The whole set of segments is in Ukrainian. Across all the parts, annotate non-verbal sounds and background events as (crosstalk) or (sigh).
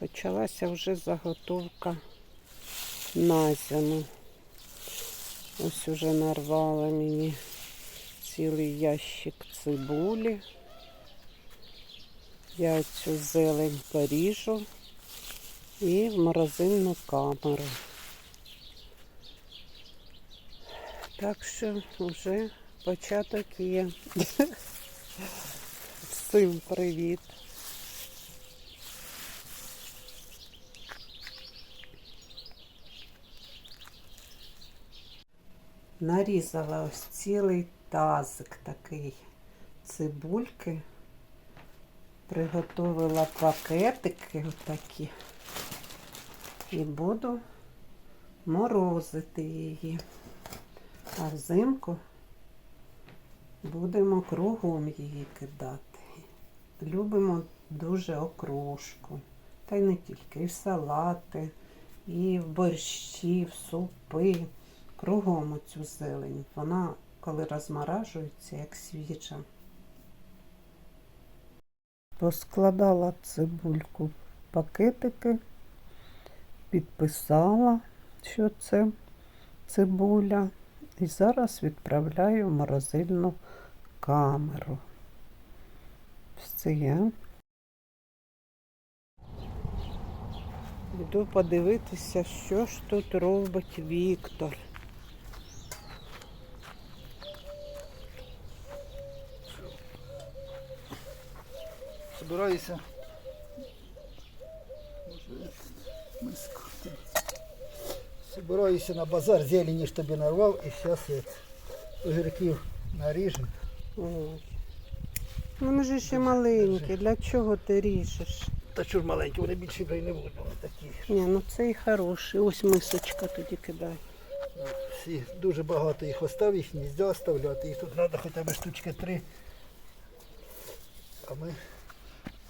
Почалася вже заготовка на зиму. Ось уже нарвала мені цілий ящик цибулі. Я цю зелень поріжу і в морозильну камеру. Так що вже початок є. (laughs) Всім привіт. Нарізала ось цілий тазик такий цибульки. Приготувала пакетики отакі. І буду морозити її. А взимку будемо кругом її кидати. Любимо дуже окрошку. Та й не тільки, і в салати, і в борщі, в супи. Кругом оцю зелень. Вона, коли розморажується, як свіжа. Поскладала цибульку в пакетики, підписала, що це цибуля. І зараз відправляю в морозильну камеру. Все. Йду подивитися, що ж тут робить Віктор. Миску. Собираюся на базар, зелені ж тобі нарвав і зараз я огірків наріжу. Ой. Ну, ми ж ще маленькі. Для чого ти ріжеш? Та що ж маленькі, вони більше і не будуть, вони такі. Ні, ну це і хороший. Ось мисочка тоді кидай. Всі дуже багато їх остав, їх не можна оставляти. Їх тут треба хоча б штучки три. А ми,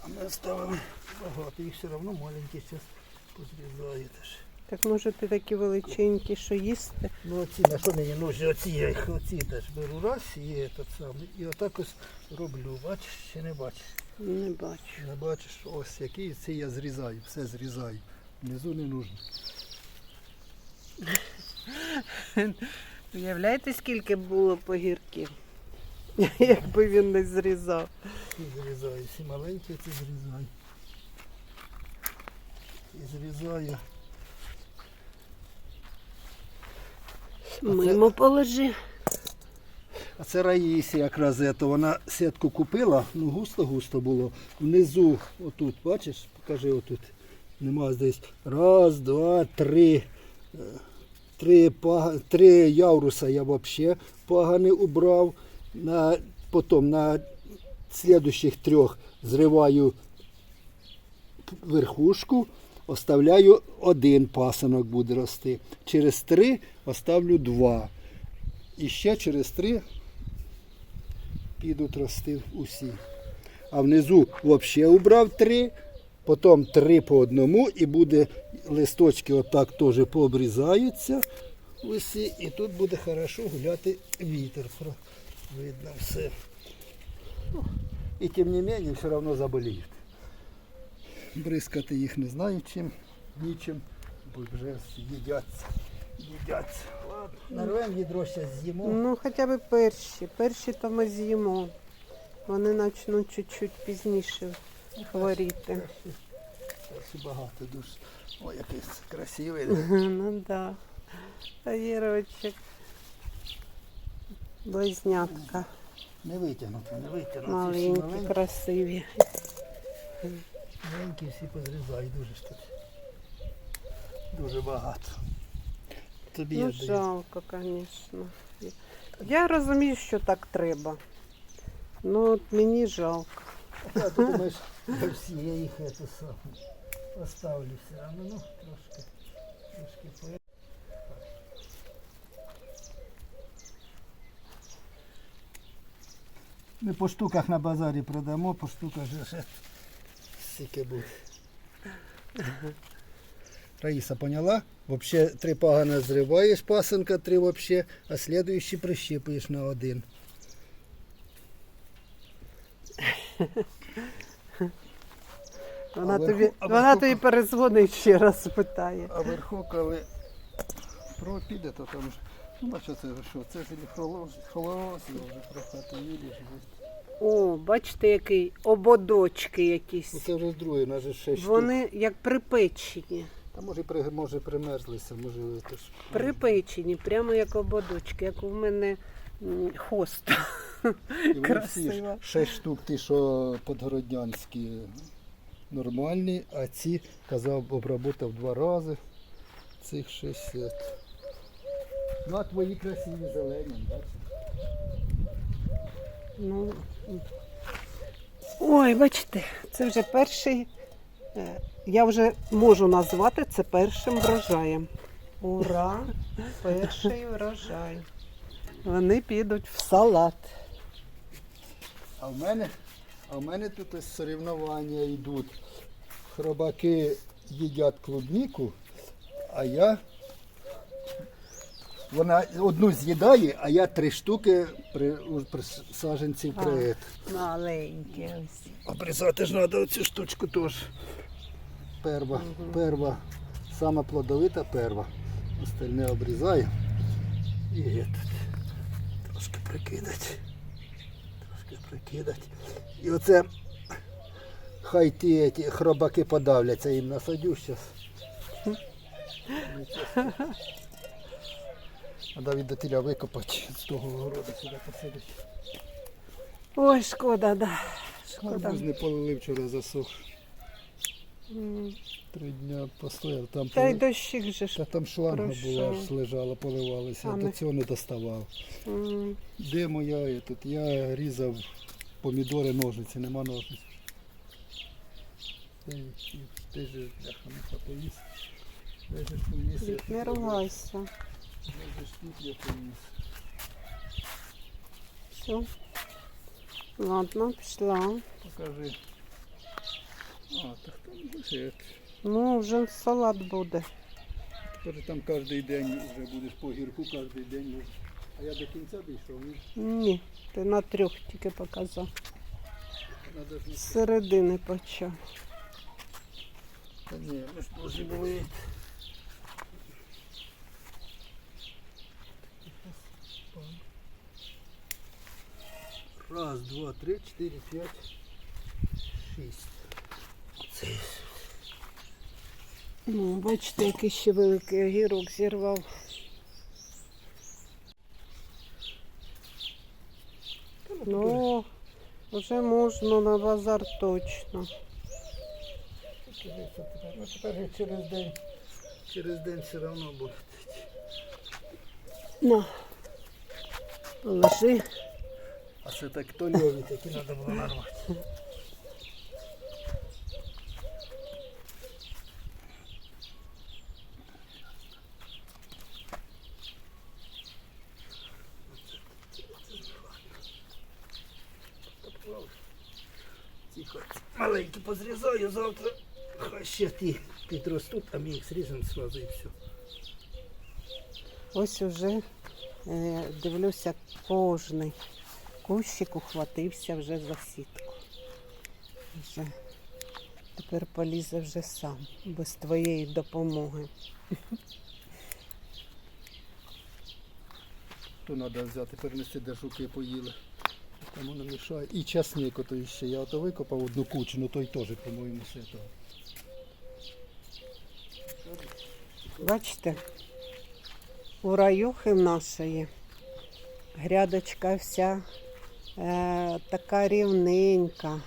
а ми оставили багато, їх все одно маленькі зараз позрізаю теж. Так може ти такі величенькі, що їсти? Ну оці на що мені нужні, оці я їх оці теж беру раз і этот самий. І отак ось роблю. Бачиш чи не бачиш? Не бачу. Не бачиш, ось який це я зрізаю, все зрізаю. Внизу не нужно. Уявляєте, скільки було погірків? (laughs) Якби він не зрізав. Зрізаю. Всі маленькі ці зрізаю. І зрізаю. Мимо положи. А це Раїсі якраз це. Вона сітку купила, ну густо-густо було. Внизу, отут, бачиш, покажи отут. Нема здесь. Раз, два, три. Е, Три, пага- три явруса я взагалі пагани убрав. На, потім на слідущих трьох зриваю верхушку, оставляю один пасанок буде рости. Через три оставлю два. І ще через три підуть рости усі. А внизу взагалі убрав три, потім три по одному і буде листочки отак теж пообрізаються усі. І тут буде хорошо гуляти вітер. Видно все. Ну, І тим не менше все одно заболіють. Бризкати їх не знаю чим, нічим, бо вже їдяться. Їдяться. Ладно, нарвемо відро зараз з'їмо. Ну, хоча б перші. Перші то ми з'їмо. Вони почнуть чуть-чуть пізніше хворіти. Ще багато дуже. Ой, який красивий. (laughs) Ну так. Да. Огірочок. Близнятка. Не витягнути, не витягнути. Маленькі, Всі красиві. маленькі всі позрізають дуже ж тут. Дуже багато. Тобі Ну, я даю. жалко, звісно. Я розумію, що так треба. Ну, от мені жалко. А ти думаєш, я всі, я їх це сам оставлю все. А ну, ну трошки, трошки Ми по штуках на базарі продамо, по штуках же ще стільки буде. Раїса поняла? Вообще три пагана зриваєш пасенка, три вообще, а слідуючі прищіпуєш на один. Вона, верху- тобі, а вона верху- тобі перезвонить ще раз питає. А верху, коли про піде, то там ж. Ну, бачу, це що, це ж холос, вже трохи їдеш. О, бачите, який ободочки якісь. Ну це вже з другої, на же шесть штук. Вони як припечені. Та може, при, може примерзлися, може це ж. Припечені, прямо як ободочки, як у мене м, хост. І вони всі ж красиво. шесть штук, ті, що подгороднянські нормальні, а ці, казав, обработав два рази. Цих шість. е. Ну, а твої красиві зелені, бачиш? Ну. Ой, бачите, це вже перший. е, Я вже можу назвати це першим врожаєм. Ура! Перший врожай. Вони підуть в салат. А в мене, а в мене тут ось соревнування йдуть. Хробаки їдять клубніку, а я. Вона одну з'їдає, а я три штуки при, при саженців А. при. Маленькі ось. Обрізати ж треба оцю штучку теж. Перва, перва, сама плодовита перва. Остальне обрізаю. І тут трошки прикидати. Трошки прикидати. І оце хай ті, ті хробаки подавляться, їм насадю зараз. (laughs) Треба від дотіля викопати з того городу сюди посадити. Ой, шкода, да. Шкода. Арбуз не полили вчора засох. М. Три дня постояв, там, Та й поли- дощик же та там шланга пройшов. була, аж лежала, поливалася, А ми- до цього не доставав. М. Де моя я тут? Я різав помідори ножниці, нема ножниць. Ти, ти, ти ж бляха, поїсть. Ж поїсть? Вік, Не ругайся. Де ж тут я поїсть? Все. Ладно, пішла. Покажи. А, так там лише. Ну, вже салат буде. Тепер там кожен день вже будеш по гірку, кожен день. А я до кінця дійшов, ні? Ні, ти на трьох тільки показав. З середини почав. Та ні, ми ж дуже були. Раз, два, три, чотири, п'ять, шість. Це Ну, бачите, який ще великий огірок зірвав. Ну, вже можна на базар точно. Ну, тепер через день, через день все одно буде. На, положи. А це так то льові, такі треба було нарвати. Тихо, маленькі позрізаю, завтра хай ще ті підростуть, а ми їх зріземо сразу і все. Ось уже е, дивлюся, кожний кущик ухватився вже за сітку. Вже тепер полізе вже сам, без твоєї допомоги. То треба взяти, перенести, де жуки поїли. Там воно мішає. І часник ото ще. Я ото викопав одну кучу, ну той теж, по-моєму, все того. Бачите, у раюхи нашої грядочка вся е, така рівненька.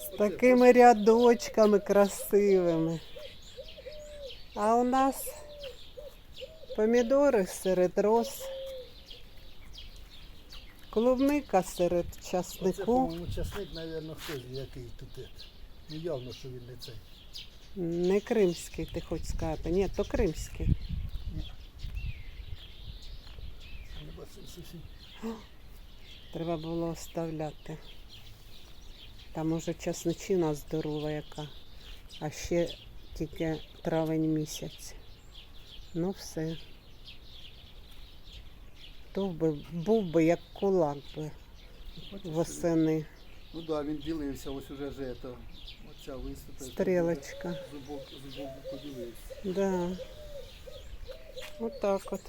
З такими рядочками красивими. А у нас помідори серед роз, клубника серед часнику. по-моєму, часник, мабуть, хтось який тут. Ну явно, що він не цей. Не кримський, ти хочеш сказати. Ні, то кримський. Не бачу, зовсім. Треба було оставляти. Там уже часничина здорова яка. А ще тільки травень місяць. Ну все. То би, був би як кулак би восени. Ну так, да, він ділився, ось уже ж это, оця висота. Стрілочка. Зубок, зубок поділився. Да. Отак от.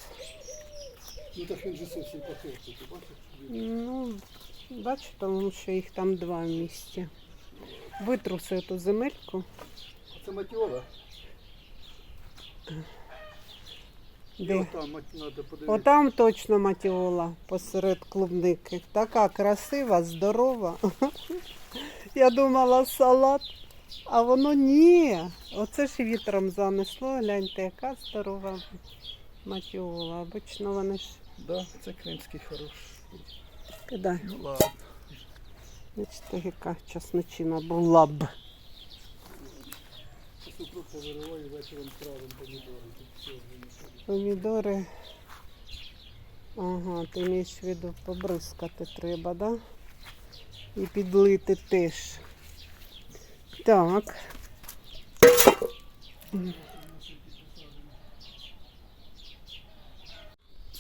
Ну бачу, тому що їх там два в місті. Витруси ту земельку. Це матіола? Де? Отам точно матіола посеред клубники. Така красива, здорова. (laughs) Я думала салат, а воно ні. Оце ж вітром занесло. Гляньте, яка здорова матіола. Обично вони ж Да, це кримський хороший. кидай. Ну ладно. Бачите, яка часничина була б. Вечором травим помідори. Тут все винесено. Помідори. Ага, ти маєш в виду побризкати треба, да? І підлити теж. Так.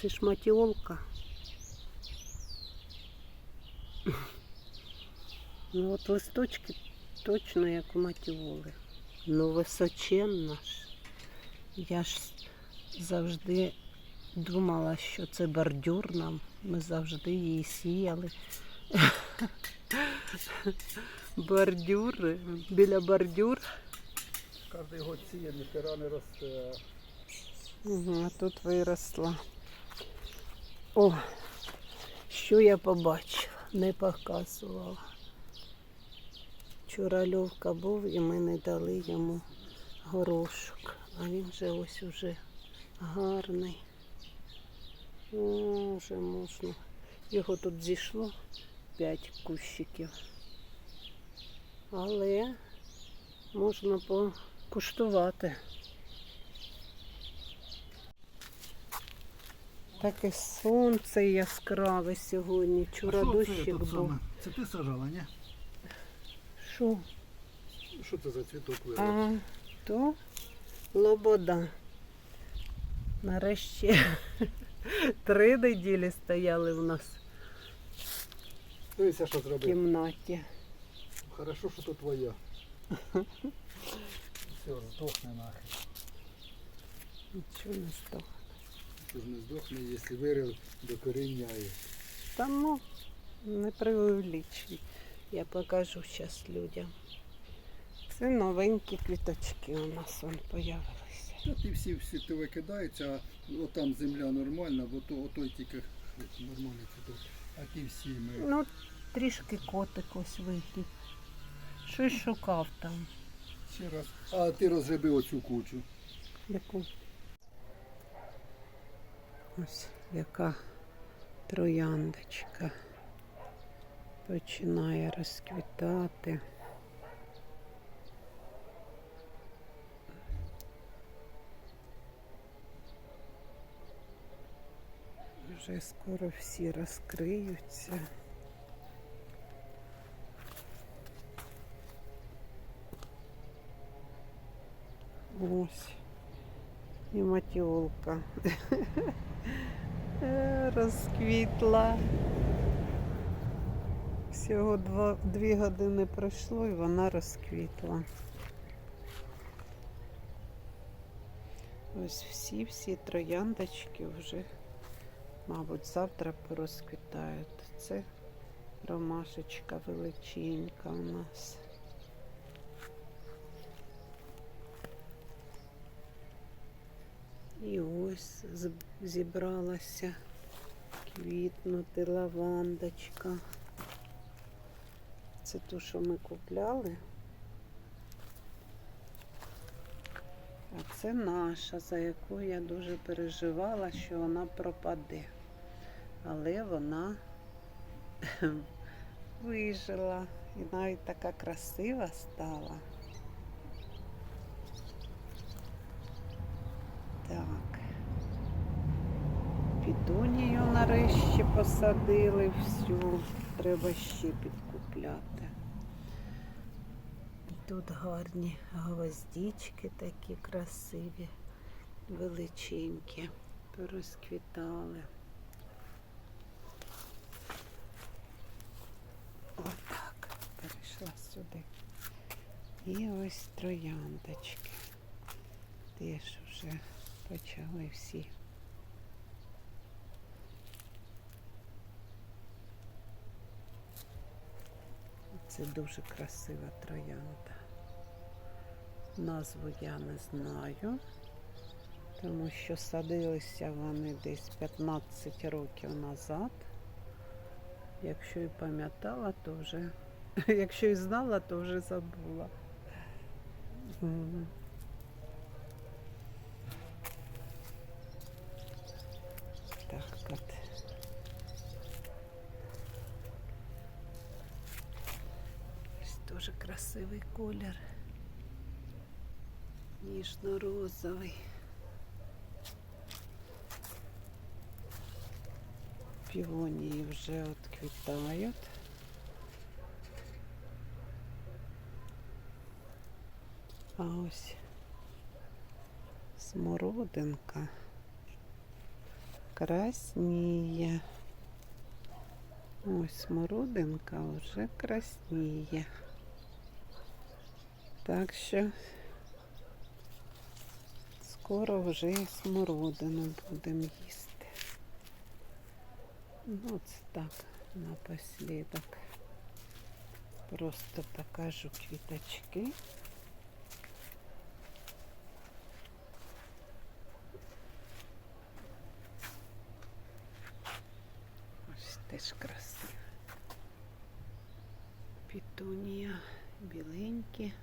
Це ж матіолка. Ну от листочки точно як у матіоли. Ну височенна ж. Я ж завжди думала, що це бордюр нам. Ми завжди її сіяли. Бордюри. Біля бордюр. Кожний год сіє, ніхера не росте. Угу, а тут виросла. О, що я побачила, не показувала. Вчора Льовка був і ми не дали йому горошок. А він вже ось уже гарний. О, вже можна. Його тут зійшло п'ять кущиків. Але можна покуштувати. Таке сонце яскраве сьогодні. Вчора дощик був. Це ти сажала, ні? Що? Що це за цвіток вирос? А, то лобода. Нарешті (laughs) три неділі стояли в нас Дивися, що в зробив. кімнаті. Хорошо, що то твоя. Все, здохне нахер. Нічого не стало. Що ж не здохне, якщо вирив, докоріняє. Та ну, не преувеличуй. Я покажу зараз людям. Це новенькі квіточки у нас вон появилися. Та ті всі всі ти викидаються, а отам земля нормальна, бо то отой тільки нормальний цвіток. А ті всі ми. Ну, трішки котик ось вихід. Щось шукав там. Ще раз. А ти розгреби оцю кучу. Яку? Ось яка трояндочка починає розквітати. Вже скоро всі розкриються. Ось. І матіолка. (laughs) Е, Розквітла. Всього два, дві години пройшло і вона розквітла. Ось всі-всі трояндочки вже, мабуть, завтра порозквітають. Це ромашечка величенька у нас. І ось зібралася квітнути лавандочка. Це ту, що ми купляли. А це наша, за яку я дуже переживала, що вона пропаде. Але вона (laughs) вижила і навіть така красива стала. Так. Пітунію нарешті посадили всю. Треба ще підкупляти. Тут гарні гвоздички такі красиві, величенькі, порозквітали. Отак. принесла сюди. І ось трояндочки. Теж вже почали всі. Це дуже красива троянда. Назву я не знаю, тому що садилися вони десь 15 років назад. Якщо і пам'ятала, то вже, (laughs) якщо і знала, то вже забула. Красивий колір. Ніжно-розовий. Півонії вже відквітають. А ось смородинка красніє. Ось смородинка вже красніє. Так що скоро вже смородину будемо їсти. Ну, це так, напослідок. Просто покажу квіточки. Ось теж красиво. Пітунія біленькі.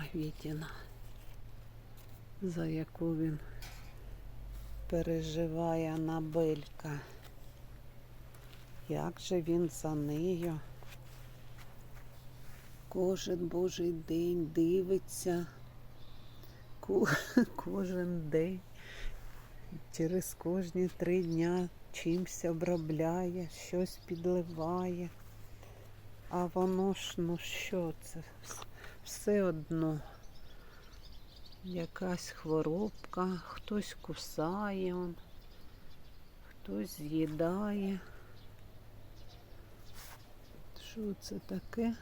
Ой, Вітіна, за яку він переживає Анабелька. Як же він за нею кожен божий день дивиться, кожен день, через кожні три дня чимсь обробляє, щось підливає. А воно ж, ну що це? Вс- Все одно. Якась хворобка, хтось кусає, хтось з'їдає. Що це таке?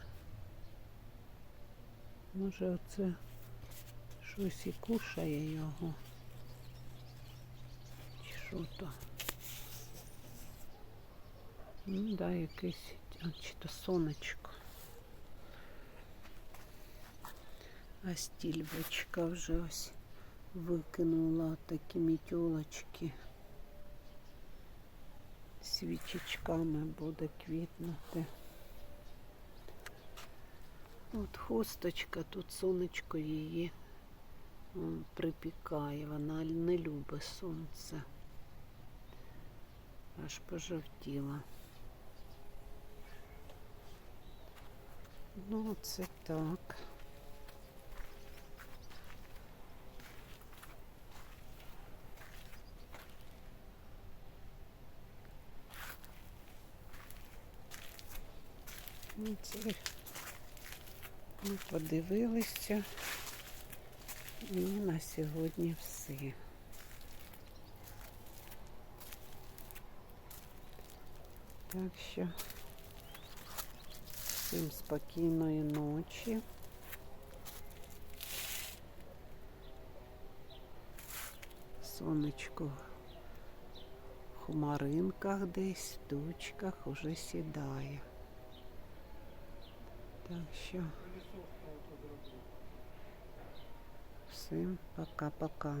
Може оце щось і кушає його? Чи що то? Ну да, якесь, а, чи то сонечко. А стільбочка вже ось викинула такі мітьолочки. Свічечками буде квітнути. От хусточка, тут сонечко її припікає, вона не любить сонце. Аж пожовтіла. Ну, це так. Ну, це ми подивилися. І на сьогодні все. Так що всім спокійної ночі. Сонечко в хмаринках десь, в тучках уже сідає. Так що всім пока-пока.